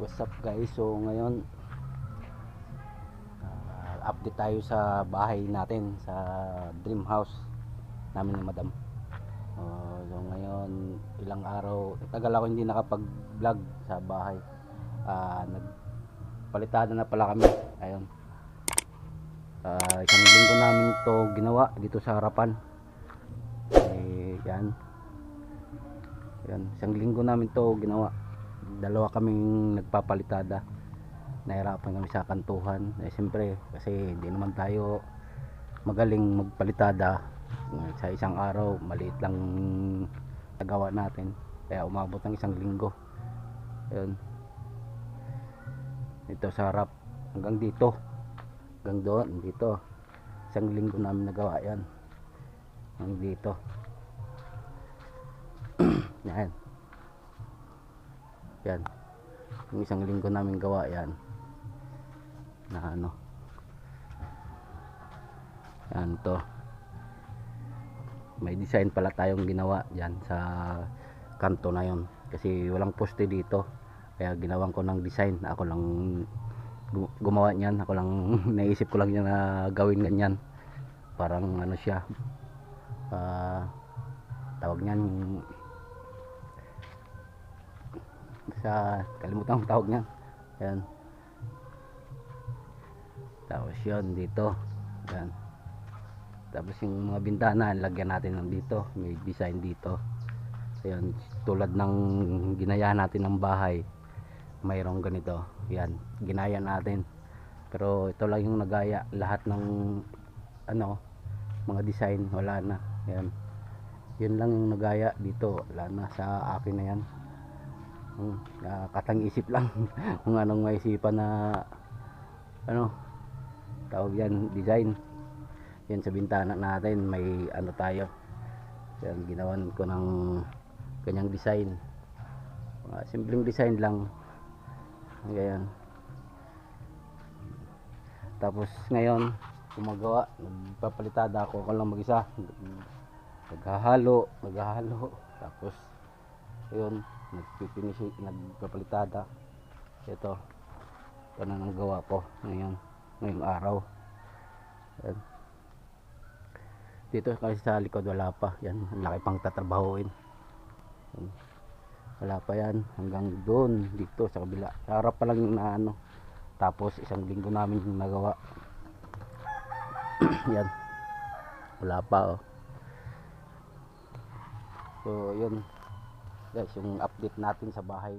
What's up guys? So ngayon ah, update tayo sa bahay natin sa dream house namin ni Madam. Oh, so ngayon ilang araw, tagal ako hindi nakapag-vlog sa bahay. Ah, nagpalitada na pala kami. Ayun. Ah, isang linggo namin to ginawa dito sa harapan. Eh, yan. Yan, isang linggo namin to ginawa dalawa kaming nagpapalitada. Nahirapan kami sa kantuhan. Eh siyempre kasi hindi naman tayo magaling magpalitada. Sa isang araw maliit lang nagawa natin. Kaya umabot ng isang linggo. Yun. Ito sa harap hanggang dito. Hanggang doon dito. Isang linggo namin nagawa yan. Hanggang dito. Yan yan. Yung isang linggo namin gawa yan. Na ano. Yan to. May design pala tayong ginawa dyan sa kanto na yon kasi walang poste dito. Kaya ginawan ko ng design. Ako lang gu- gumawa niyan. Ako lang naisip ko lang yan na gawin ganyan. Parang ano siya. Ah, tawag niyan sa kalimutan ang tawag niyan yan tapos yun dito. Yan tapos yung mga bintana lagyan natin ng dito. May design dito. Yan tulad ng ginaya natin ng bahay mayroong ganito. Yan ginaya natin. Pero ito lang yung nagaya. Lahat ng ano mga design wala na. Yan yun lang yung nagaya dito. Wala na sa akin na yan Hmm, nakakatang isip lang kung anong maisipan na ano tawag yan design. Yan sa bintana natin may ano tayo. Yan ginawan ko ng kanyang design. Mga simpleng design lang. Ganyan tapos ngayon gumagawa. Nagpapalitada ako. Ako lang mag isa naghahalo naghahalo. Tapos yun nagpipinish nagpapalitada ito ito na ang gawa ko ngayon ngayong araw. Yan. dito kasi sa likod wala pa. Yan ang laki pang tatrabahuin. Yan. wala pa yan. Hanggang doon dito sa kabila. Sa pa lang yung na ano. Tapos isang linggo namin yung nagawa. Yan. Wala pa oh. So yun guys yung update natin sa bahay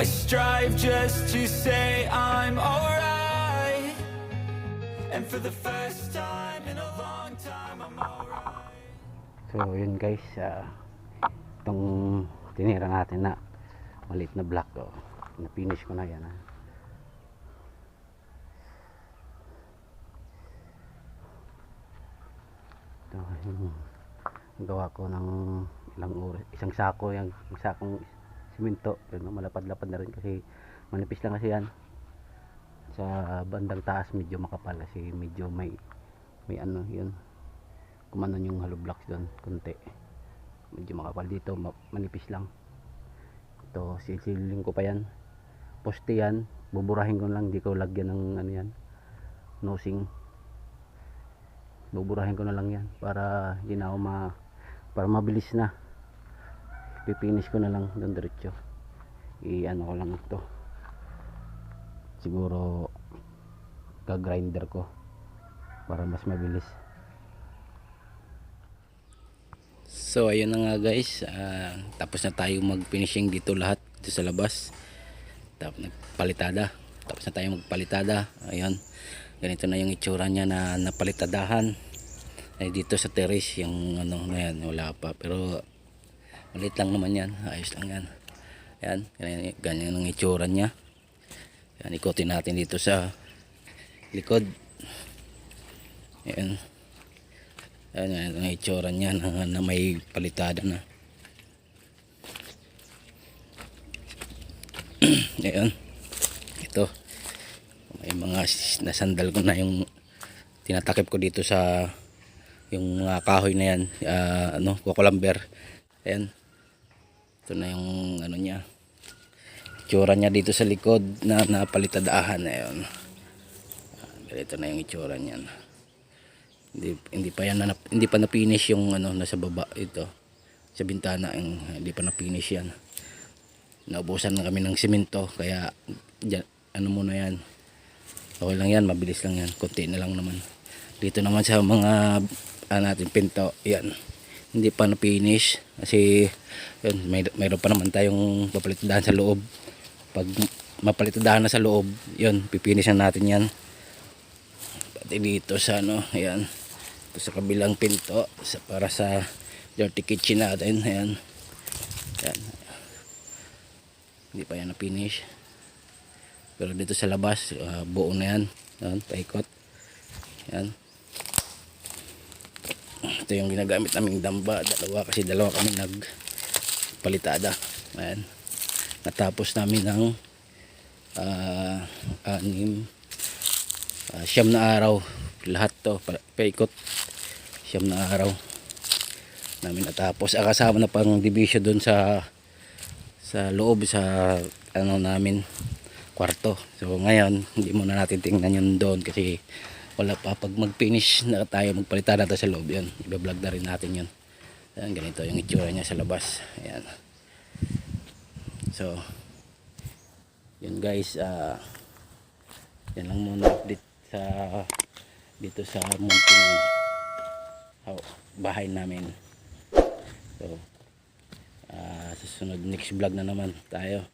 I strive just to say I'm alright. And for the first time in a long time, I'm alright. So yun guys, ah, itong tinira natin na maliit na block oh, na finish ko na yan ah. Ito yung gawa ko ng ilang oras, isang sako yung isang sakong simento, pero malapad-lapad na rin kasi manipis lang kasi yan. Sa bandang taas medyo makapal kasi medyo may may ano yun. Kumanon yung hollow blocks doon konti. Medyo makapal. Dito ma- manipis lang. Ito sisilin ko pa yan. Poste yan. Buburahin ko lang. Di ko lagyan ng ano yan nosing. Buburahin ko na lang yan para hindi na ako ma para mabilis na pipinish ko na lang doon diretso i ano ko lang ito siguro ka-grinder ko para mas mabilis So ayun na nga guys, Ah, tapos na tayo mag-finishing dito lahat dito sa labas. Tapos nagpalitada. Tapos na tayo magpalitada. Ayun. Ganito na yung itsura niya na napalitadahan. Ay dito sa terrace yung ano na yan, wala pa pero maliit lang naman yan. Ayos lang yan. Yan, ganyan, ganyan ang itsura niya. Yan, ikutin natin dito sa likod. Ayan. Ayan, yan ang itsura niya na, na may palitada na. Ayan. Ito. May mga nasandal ko na yung tinatakip ko dito sa yung mga kahoy na yan. ah, ano, kukulamber. Ayan. Ito na yung ano niya. Itsura niya dito sa likod na napalitadahan. Ayan. Ah, Ganito na yung itsura niyan hindi hindi pa yan na, hindi pa na finish yung ano nasa baba ito sa bintana yung hindi pa na finish yan naubusan na kami ng simento kaya dyan, ano muna yan okay lang yan mabilis lang yan konti na lang naman dito naman sa mga ano natin pinto yan hindi pa na finish kasi yun, may, mayroon pa naman tayong papalitadahan sa loob. Pag mapalitadahan na sa loob yun pipinish na natin yan. Pati dito sa ano ayan. Ito sa kabilang pinto sa, para sa dirty kitchen natin ayan. Ayan. Hindi pa yan na finish pero dito sa labas ah, buo na yan. Ayan paikot. Ayan ito yung ginagamit naming damba. Dalawa kasi dalawa kami nagpalitada. Ayan. Natapos namin ng ah, anim Ah, siyam na araw. Lahat to pa- paikot. Siyam na araw namin natapos. Ang kasama na pang division doon sa sa loob sa ano namin kwarto. So ngayon hindi muna natin tingnan yun doon kasi wala pa. Pag mag finish na tayo magpalitan natin sa loob. Yun ibablog na rin natin yun. Ayan, ganito yung itsura niya sa labas. Ayan so yun guys ah yan lang muna update sa dito sa munting oh, bahay namin. So ah, susunod next vlog na naman tayo